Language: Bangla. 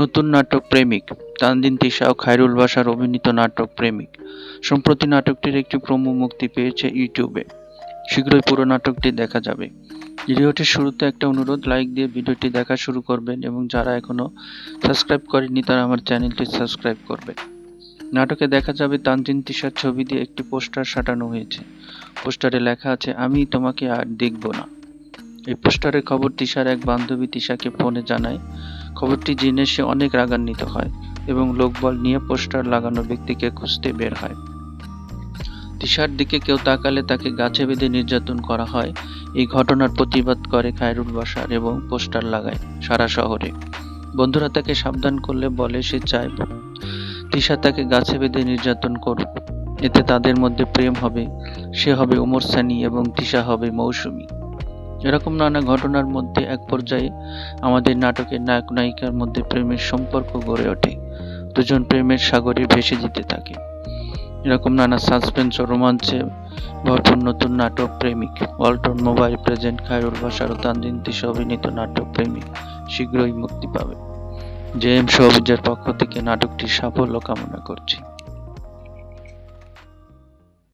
নতুন নাটক প্রেমিক, তানদিন তিশা ও খায়রুল বাসার অভিনীত নাটক প্রেমিক। সম্প্রতি নাটকটির একটি প্রোমো মুক্তি পেয়েছে ইউটিউবে। শীঘ্রই পুরো নাটকটি দেখা যাবে। ভিডিওটির শুরুতে একটা অনুরোধ, লাইক দিয়ে ভিডিওটি দেখা শুরু করবেন এবং যারা এখনও সাবস্ক্রাইব করেনি তারা আমার চ্যানেলটি সাবস্ক্রাইব করবেন। নাটকে দেখা যাবে তানজিন তিশার ছবি দিয়ে একটি পোস্টার সাটানো হয়েছে। পোস্টারে লেখা আছে, আমি তোমাকে আর দেখব না। এই পোস্টারের খবর তিশার এক বান্ধবী তিশাকে ফোনে জানায় খবরটি জেনে সে অনেক রাগান্বিত হয় এবং লোকবল নিয়ে পোস্টার লাগানো ব্যক্তিকে খুঁজতে বের হয়। তিশার দিকে কেউ তাকালে তাকে গাছে বেঁধে নির্যাতন করা হয়। এই ঘটনার প্রতিবাদ করে খায়রুল বাসার এবং পোস্টার লাগায় সারা শহরে। বন্ধুরা তাকে সাবধান করলে বলে সে চায় তিশা তাকে গাছে বেঁধে নির্যাতন করুক। এতে তাদের মধ্যে প্রেম হবে, সে হবে ওমর সানি এবং তিশা হবে মৌসুমী। এরকম নানা ঘটনার মধ্যে এক পর্যায়ে আমাদের নাটকের নায়ক নায়িকার মধ্যে প্রেমের সম্পর্ক গড়ে ওঠে। দুজন প্রেমের সাগরে ভেসে যেতে থাকে। এরকম নানা সাসপেন্স ও রোমাঞ্চে ভরপুর নতুন নাটক প্রেমিক। ওয়ালটন মোবাইল প্রেজেন্ট খায়রুল বাসার ও তানদিন তিশা অভিনীত নাটক প্রেমিক শীঘ্রই মুক্তি পাবে। জে এম শোভিজের পক্ষ থেকে নাটকটির সাফল্য কামনা করছি।